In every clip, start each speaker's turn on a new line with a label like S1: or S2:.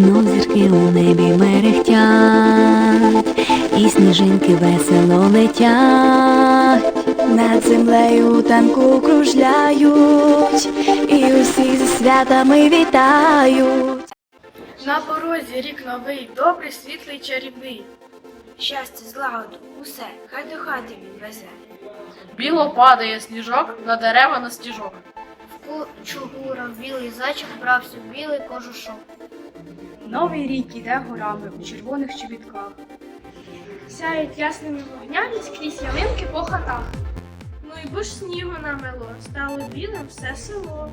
S1: знов зірки у небі мерехтять, і сніжинки весело летять.
S2: Над землею танку кружляють, і усі зі святами вітають.
S3: На порозі рік новий, добрий, світлий, чарівний.
S4: Щастя, злагоду, усе, хай до хати він везе.
S3: Біло падає сніжок на дерева на стіжок.
S4: Чугура, білий зайчик брався білий кожушок.
S3: Новий рік іде горами у червоних чобітках. Сяють ясними вогнями скрізь ялинки по хатах. Ну і бо ж снігу намело, стало білим все село.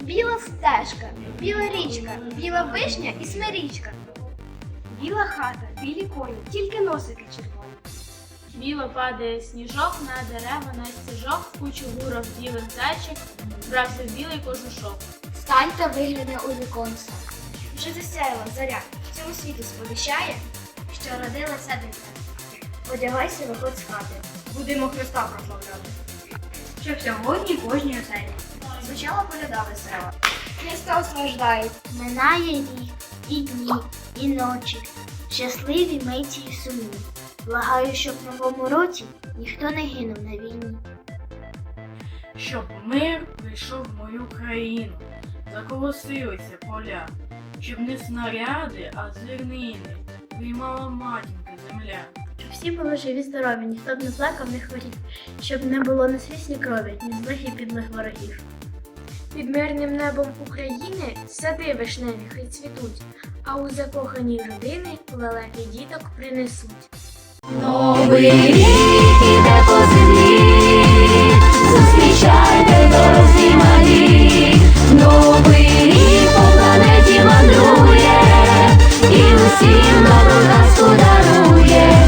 S4: Біла стежка, біла річка, біла вишня і смирічка.
S3: Біла хата, білі коні, тільки носики червоні. Біло падає сніжок на дерева на стіжок, в кучу гуров білих зайчик, брався білий кожушок.
S4: Стань та вигляне у віконце. Вже засяяла заря, цьому світу сповіщає, що родилася дитина. Одягайся, виходь з хати. Будемо Христа прославляти. Щоб сьогодні кожній оселі. Звучала коляда весела. Христос рождає.
S5: Минає рік, і дні, і ночі, щасливі миті і сумні. Благаю, щоб в новому році ніхто не гинув на війні.
S3: Щоб мир прийшов в мою країну, заколосилися поля, щоб не снаряди, а зернини приймала матінка земля.
S6: Щоб всі були живі здорові, ніхто б не плакав, не хворів, щоб не було на свісні крові, ні злих і підлих ворогів. Під мирним небом України сади вишневі хай цвітуть, а у закоханій родини лелеки діток принесуть.
S2: Новий рік всім добро нас подарує.